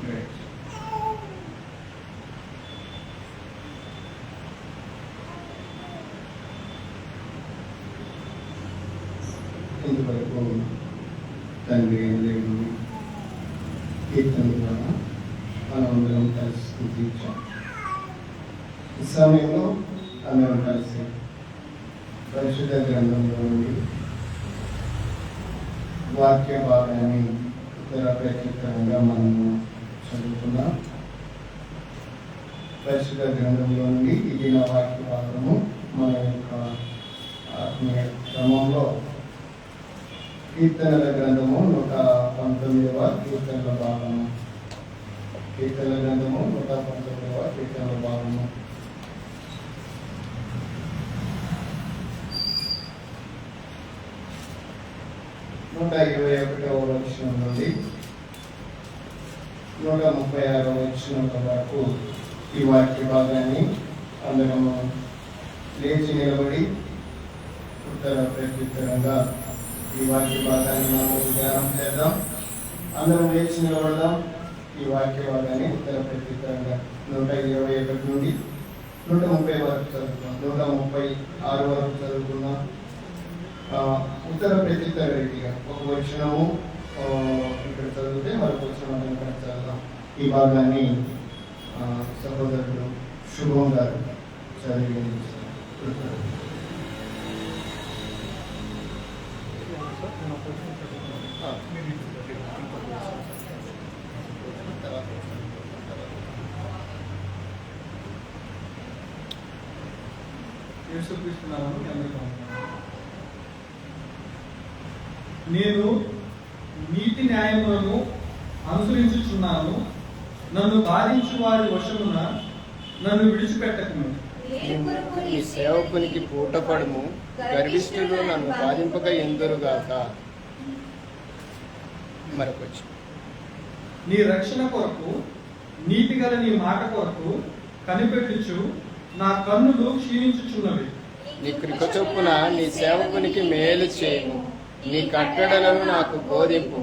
Great. ఇంతవరకు తండ్రి దేవుని కీర్తన ద్వారా మనం అందరం కలిసి స్థుతించాం ఈ సమయంలో అందరం కలిసి పరిశుద్ధ గ్రంథంలోని వాక్య భాగాన్ని ఇతర ప్రత్యేకంగా మనము చదువుతున్నాం. పరిశుద్ధ గ్రంథంలో నుండి ఇది నా వాక్య భాగము మన యొక్క ఆత్మీయ క్రమంలో కీర్తనల గ్రంథము నూట పంతొమ్మిదవ కీర్తనల భాగము కీర్తనల గ్రంథము నూట పంతొమ్మిదవ కీర్తనల భాగము నూట ఇరవై ఒకటవ లక్షణం నుండి నూట ముప్పై ఆరవ లక్షణం వరకు ఈ వాక్య భాగాన్ని అందరము లేచి నిలబడి ఉత్తర ప్రత్యుత్తరంగా ఈ వాక్య భాగాన్ని మనం ధ్యానం చేద్దాం. అందరం లేచి నిలబడదాం. ఈ వాక్య భాగాన్ని ఉత్తర ప్రత్యుత్తరంగా నూట ఇరవై ఒకటి నుండి నూట ముప్పై వరకు చదువుకున్నాం నూట ముప్పై ఆరు వరకు చదువుకున్నాం ఉత్తర ప్రత్యుత్తర రీతిగా ఒక వచనము ఇక్కడ చదివితే మరొక వచనం ఇక్కడ చదువుదాం ఈ భాగాన్ని సహోదరుడు శుభం గారు చదివి వినిపిస్తారు. యేసుక్రీస్తునామమున మీ అందరికీ నేను నీతి న్యాయములను అనుసరించుచున్నాను. నన్ను బాధించు వారి వశమున నన్ను విడిచిపెట్టకును. నీ సేవకునికి పూటపడము గర్విష్ఠులు నన్ను బాధింపక ఎందురుగాక మరొకొచ్చు నీ రక్షణ కొరకు నీతి గల నీ మాట కొరకు కనిపెట్టుచు నా కన్నులు క్షీణించుచున్నవి. నీ కృప చొప్పున నీ సేవకునికి మేలు చేయము. నీ కట్టడలను నాకు బోధింపు.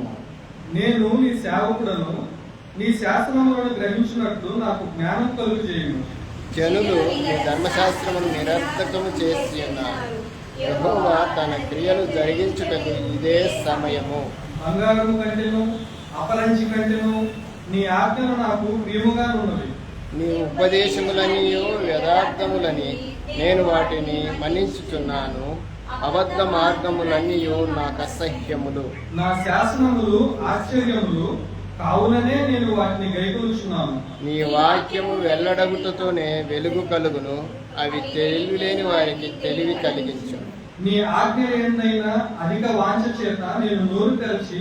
నేను నీ సేవకుడను నీ శాసనములను గ్రహించినట్లు నాకు జ్ఞానం కలుగు చేయను జనులు నీ ధర్మశాస్త్రమును నిరర్థకము చేసి ఉన్నారు. యెహోవా తన క్రియలు జరిగించుటకు ఇదే సమయము. బంగారము కంటెను అపరంచి కంటెను నీ ఆజ్ఞలు నాకు ప్రియముగా ఉన్నవి. నీ ఉపదేశములనియు యథార్థములని నేను వాటిని మన్నించుచున్నాను. అబద్ధ మార్గములన్నీయు నాకు అసహ్యములు నా శాసనములు ఆశ్చర్యములు కావుననే నేను వాటిని గైకొలుచున్నాను నీ వాక్యము వెల్లడగుటతోనే వెలుగు కలుగును అవి తెలివిలేని వారికి తెలివి కలిగించు. నీ ఆజ్ఞ ఏందైనా అధిక వాంఛ చేత నేను నోరు తెరచి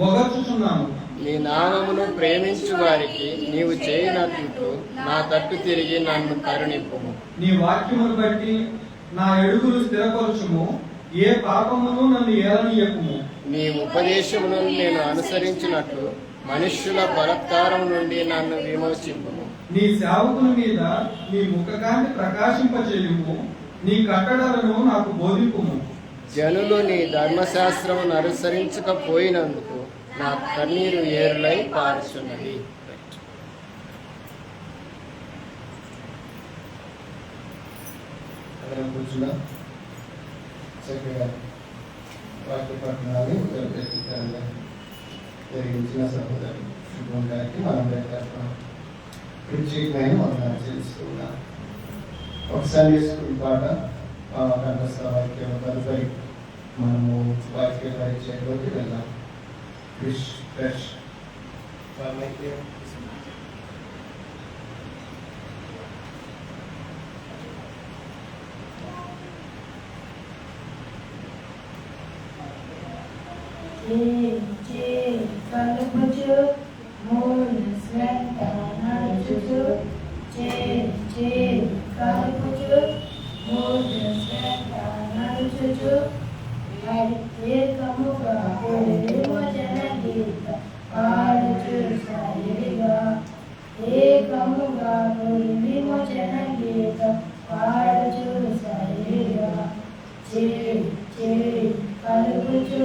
ఒగర్చుచున్నాను నీ నామమును ప్రేమించు వారికి నీవు చేయనట్లు నా తట్టు తిరిగి నన్ను కరుణింపుము. నీ వాక్యమును బట్టి నా ఎడుగులు స్థిరపరచుము ఏ పాపమును నన్ను ఏలనీయకుము నీ ఉపదేశమును నేను అనుసరించినట్లు మనుష్యుల బలత్కారం నుండి నన్ను విమోచింపుము. నీ సేవకుని మీద నీ ముఖకాంతి ప్రకాశింపజేయుము నీ కట్టడలను నాకు బోధింపుము. జనులు నీ ధర్మశాస్త్రమును అనుసరించకపోయినందుకు నా కన్నీరు ఏరులై పారుచున్నది. అందరం కూర్చున్నా చక్కగా వాక్య పట్టణాన్ని ఉత్తర ప్రత్యుత్తరంగా జరిగించిన సహోదరు శుభం గారికి మనం పెట్టాం ప్రత్యేకమైన మనం తెలుసుకున్నాం ఒక సండే స్కూల్ పాట ఆ, కంఠస్థ వాక్యం తదుపరి మనము వాక్య పరిచయంలోకి వెళ్దాం విష్ ఫ్రెష్ కలుపుచు మూడు శ్వేత నడుచుచు చే చే కలుపుచు మూడు శ్వేత నడుచుచు ఏకముగా విమోచన గీత పాడుచు సరిగా ఏకముగా విమోచన గీత పాడుచు సరిగా చే చే కలుపుచు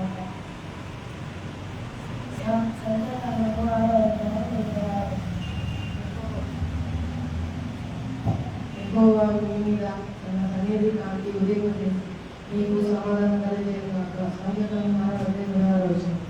యహోవా మీ మీద తన అనేది కాంతి ఉదయం నీకు సమాధానం కలిగేగాక సాయంకాలం నారా ఉదయం